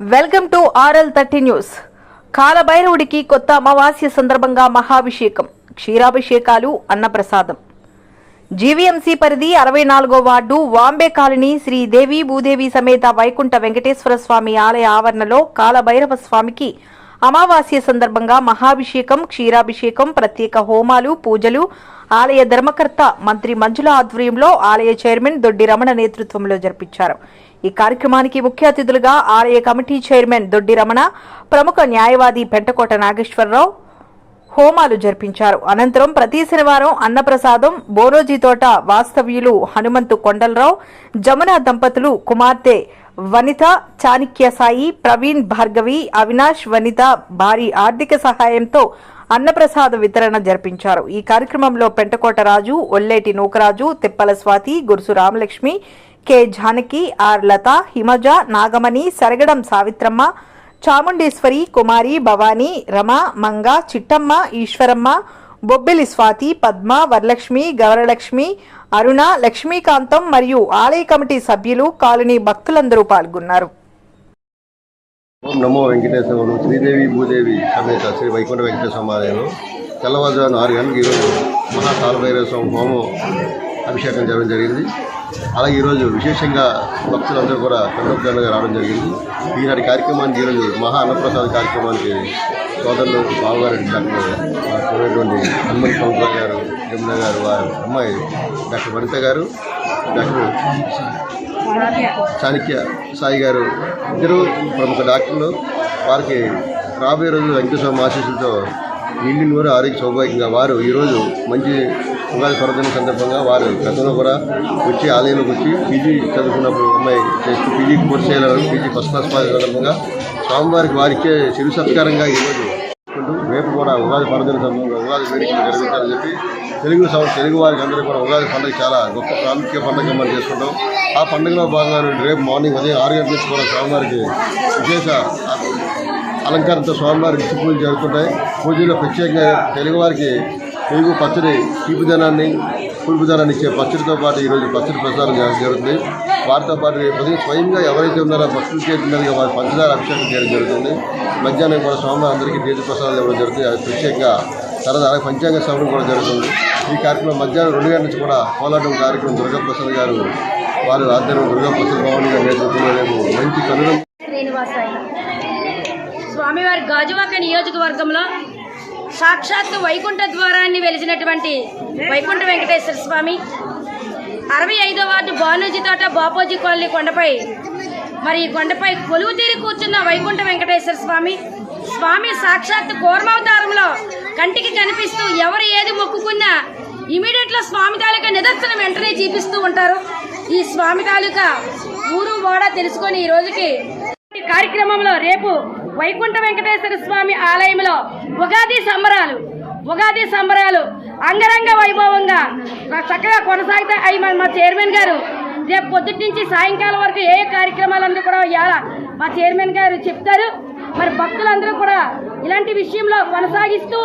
Welcome to RL thirty news. కాలభైరవుడికి కొత్త అమావాస్య సందర్భంగా మహాభిషేకం క్షీరాభిషేకాలు అన్నప్రసాదం. జీవీఎంసీ పరిధి అరవై నాలుగో వార్డు వాంబే కాలనీ శ్రీదేవి భూదేవి సమేత వైకుంఠ వెంకటేశ్వర స్వామి ఆలయ ఆవరణలో కాలభైరవ స్వామికి అమావాస్య సందర్భంగా మహాభిషేకం క్షీరాభిషేకం ప్రత్యేక హోమాలు పూజలు ఆలయ ధర్మకర్త మంత్రి మంజుల ఆధ్వర్యంలో ఆలయ చైర్మన్ దొడ్డి రమణ నేతృత్వంలో జరిపించారు. ఈ కార్యక్రమానికి ముఖ్య అతిథులుగా ఆలయ కమిటీ చైర్మన్ దొడ్డి రమణ ప్రముఖ న్యాయవాది పెంటకోట నాగేశ్వరరావు హోమాలు జరిపించారు. అనంతరం ప్రతి శనివారం అన్నప్రసాదం బోరోజీ తోట వాస్తవ్యులు హనుమంతు కొండలరావు జమున దంపతులు కుమార్తె వనిత చాణిక్య సాయి ప్రవీణ్ భార్గవి అవినాష్ వనిత భారీ ఆర్థిక సహాయంతో అన్నప్రసాద వితరణ జరిపించారు. ఈ కార్యక్రమంలో పెంటకోట రాజు ఒల్లేటి నూకరాజు తిప్పల స్వాతి గురుసు రామలక్ష్మి కె జానకి ఆర్ లత హిమజ నాగమణి సరగడం సావిత్రమ్మ చాముండేశ్వరి కుమారి భవానీ రమ మంగ చిట్టమ్మ ఈశ్వరమ్మ బొబ్బిలి స్వాతి పద్మ వరలక్ష్మి గౌరలక్ష్మి అరుణ లక్ష్మీకాంతం మరియు ఆలయ కమిటీ సభ్యులు కాలనీ భక్తులందరూ పాల్గొన్నారు. ఓం నమో వెంకటేశ్వరుడు శ్రీదేవి భూదేవి సమేత శ్రీ వైకుంఠ వెంకటేశ్వర ఆలయంలో తెల్లవారుజామున ఆరు గంటలకు ఈరోజు మహా కాలభైరవ స్వామి హోమం అభిషేకం చేయడం జరిగింది. అలాగే ఈరోజు విశేషంగా భక్తులందరూ కూడా కన్నొప్పుగా రావడం జరిగింది. ఈనాటి కార్యక్రమానికి ఈరోజు మహా అన్నప్రసాద కార్యక్రమానికి సోదరులు బావగారు డాక్టర్ హనుమంత్ సంవత్సరాలు గారు యమున గారు వారి అమ్మాయి డాక్టర్ వనిత గారు డాక్టర్ చాణక్య సాయి గారు ఇద్దరు ప్రముఖ డాక్టర్లు. వారికి రాబోయే రోజు వెంకటేశ్వర ఆశీస్సులతో ఇండియన్ వారు ఆరోగ్య సౌభాగ్యంగా వారు ఈరోజు మంచి ఉగాది పర్వదిన సందర్భంగా వారు గతంలో కూడా వచ్చి ఆలయంలోకి వచ్చి పీజీ చదువుకున్నప్పుడు అమ్మాయి చేస్తూ పీజీ కోర్స్ చేయాలని పీజీ ఫస్ట్ క్లాస్ పాస్ సందర్భంగా స్వామివారికి వారికే చిరు సత్కారంగా ఈరోజు రేపు కూడా ఉగాది పర్వదిన సందర్భంగా ఉగాది వేడుకలు నిర్వహించాలని చెప్పి తెలుగు సం తెలుగు వారికి అందరూ కూడా ఉగాది పండుగ చాలా గొప్ప ప్రాముఖ్య పండుగ మనం చేసుకుంటాం. ఆ పండుగలో భాగంగా రేపు మార్నింగ్ ఉదయం ఆరు గంటల నుంచి కూడా స్వామివారికి విశేష అలంకారంతో స్వామివారికి నిత్య పూజలు జరుగుతుంటాయి. పూజలో ప్రత్యేకంగా తెలుగు వారికి తెలుగు పచ్చడి తీపిదనాన్ని పులుపుదనాన్ని ఇచ్చే పచ్చడితో పాటు ఈరోజు పచ్చడి ప్రసారం జరుగుతుంది. వారితో పాటు రేపు స్వయంగా ఎవరైతే ఉన్నారో భక్తులు చేస్తున్నారో వారి పంచదార అభిషేకం చేయడం జరుగుతుంది. మధ్యాహ్నం కూడా స్వామి అందరికీ తీర్థ ప్రసాదాలు ఇవ్వడం జరుగుతుంది. అది ప్రత్యేకంగా తర్వాత అలాగే పంచాంగ శ్రవణం కూడా జరుగుతుంది. ఈ కార్యక్రమం మధ్యాహ్నం రెండు గంటల నుంచి కూడా కోలాటం కార్యక్రమం దుర్గాప్రసాద్ గారు వారు ఆధ్వర్యం దుర్గాప్రసాద్ భవన్ గారు నేతృత్వంలో రేపు మంచి కనుగొన స్వామివారి గాజువాక నియోజకవర్గంలో సాక్షాత్తు వైకుంఠ ద్వారాన్ని వెలిసినటువంటి వైకుంఠ వెంకటేశ్వర స్వామి. అరవై ఐదో వార్డు బానూజీ తోట బాపోజీ కాలనీ కొండపై. మరి ఈ కొండపై కొలువు తీరి కూర్చున్న వైకుంఠ వెంకటేశ్వర స్వామి. స్వామి సాక్షాత్తు కూర్మావతారంలో కంటికి కనిపిస్తూ ఎవరు ఏది మొక్కుకున్నా ఇమీడియట్లో స్వామి తాలూకా నిదర్శనం వెంటనే చూపిస్తూ ఉంటారు. ఈ స్వామి తాలూకా ఊరు వాడ తెలుసుకొని ఈ రోజుకి కార్యక్రమంలో రేపు వైకుంఠ వెంకటేశ్వర స్వామి ఆలయంలో ఉగాది సంబరాలు ఉగాది సంబరాలు అంగరంగ వైభవంగా చక్కగా కొనసాగుతాయి. అవి మా- మా చైర్మన్ గారు రేపు పొద్దుటి నుంచి సాయంకాలం వరకు ఏ కార్యక్రమాలన్నీ కూడా మా చైర్మన్ గారు చెప్తారు. మరి భక్తులందరూ కూడా ఇలాంటి విషయంలో కొనసాగిస్తూ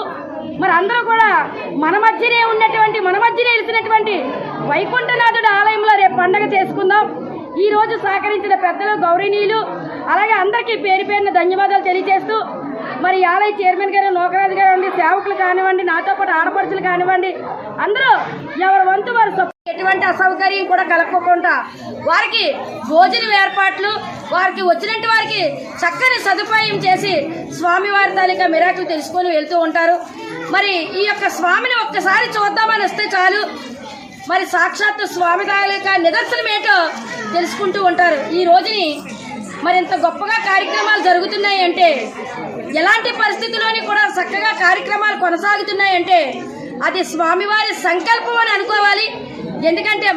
మరి అందరూ కూడా మన మధ్యనే ఉన్నటువంటి మన మధ్యనే వెళ్తున్నటువంటి వైకుంఠనాథుడు ఆలయంలో రేపు పండగ చేసుకుందాం. ఈ రోజు సహకరించిన పెద్దలు గౌరవనీయులు అలాగే అందరికీ పేరు పేరున ధన్యవాదాలు తెలియజేస్తూ మరి ఆలయ చైర్మన్ గారు నోకరాజు గారు అండి సేవకులు కానివ్వండి నాతో పాటు ఆడపడుచులు కానివ్వండి అందరూ ఎవరి వంతు వారు ఎటువంటి అసౌకర్యం కూడా కలగకుండా వారికి భోజనం ఏర్పాట్లు వారికి వచ్చినట్టు వారికి చక్కని సదుపాయం చేసి స్వామివారి తాలూకా మిరాకులు తెలుసుకొని వెళ్తూ ఉంటారు. మరి ఈ యొక్క స్వామిని ఒక్కసారి చూద్దామని వస్తే చాలు. మరి సాక్షాత్తు స్వామి తాలూకా నిదర్శనం ఏంటో తెలుసుకుంటూ ఉంటారు. ఈ రోజుని మరి ఇంత గొప్పగా కార్యక్రమాలు జరుగుతున్నాయి అంటే ఎలాంటి పరిస్థితుల్లోని కూడా చక్కగా కార్యక్రమాలు కొనసాగుతున్నాయి అంటే అది స్వామివారి సంకల్పం అని అనుకోవాలి. ఎందుకంటే